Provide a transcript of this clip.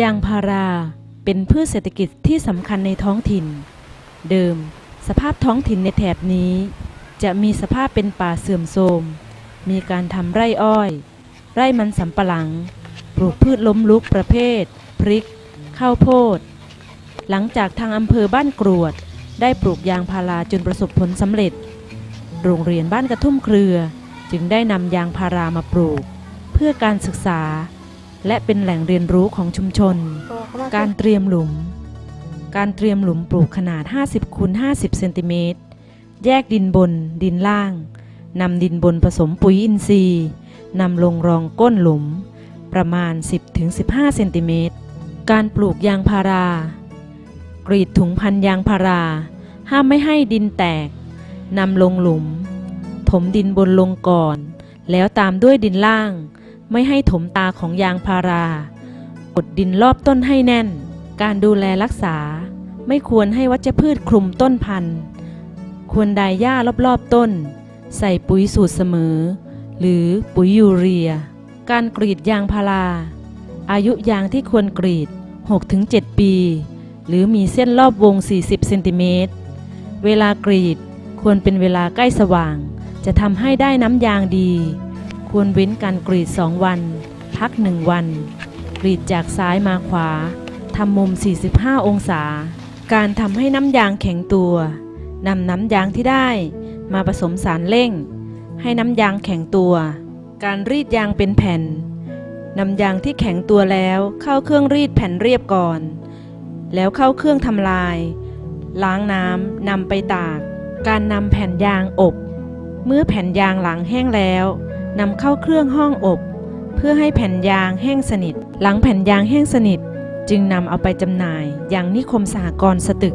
ยางพาราเป็นพืชเศรษฐกิจที่สำคัญในท้องถิ่น เดิม สภาพท้องถิ่นในแถบนี้ จะมีสภาพเป็นป่าเสื่อมโทรม มีการทำไร่อ้อย ไร่มันสำปะหลัง ปลูกพืชล้มลุกประเภท พริก ข้าวโพด หลังจากทางอำเภอบ้านกรวด ได้ปลูกยางพาราจนประสบผลสำเร็จ โรงเรียนบ้านกระทุ่มเครือ จึงได้นำยางพารามาปลูก เพื่อการศึกษา และเป็นแหล่งเรียนรู้ของชุมชน การเตรียมหลุม การเตรียมหลุมปลูกขนาด 50คูณ50 เซนติเมตร แยกดินบน ดินล่าง นำดินบนผสมปุ๋ยอินทรีย์ นำลงรองก้นหลุม ประมาณ 10-15 เซนติเมตร การปลูกยางพารา กรีดถุงพันยางพารา ห้ามไม่ให้ดินแตก นำลงหลุม ถมดินบนลงก่อน แล้วตามด้วยดินล่าง ไม่ให้ถมตาของยางพารากดดินรอบต้นให้แน่น การดูแลรักษา ไม่ควรให้วัชพืชคลุมต้นพันธุ์ ควรดายหญ้ารอบๆต้น ใส่ปุ๋ยสูตรเสมอ หรือปุ๋ยยูเรีย การกรีดยางพารา อายุยางที่ควรกรีด 6-7 ปี หรือมีเส้นรอบวง 40เซนติเมตร เวลากรีดควรเป็นเวลาใกล้สว่าง จะทำให้ได้น้ำยางดี ควรเว้นการกรีด 2 วัน พัก 1 วัน กรีดจากซ้ายมาขวาทำมุม 45 องศา การทำให้น้ำยางแข็งตัวนำน้ำยางที่ได้มาผสมสารเร่ง ให้น้ำยางแข็งตัว การรีดยางเป็นแผ่นนำยางที่แข็งตัวแล้วเข้าเครื่องรีดแผ่นเรียบก่อน แล้วเข้าเครื่องทำลาย ล้างน้ำนำไปตาก การนำแผ่นยางอบ เมื่อแผ่นยางหลังแห้งแล้ว นำเข้าเครื่องห้องอบ เพื่อให้แผ่นยางแห้งสนิท หลังแผ่นยางแห้งสนิท จึงนำเอาไปจำหน่ายอย่างนิคมสหกรณ์สตึก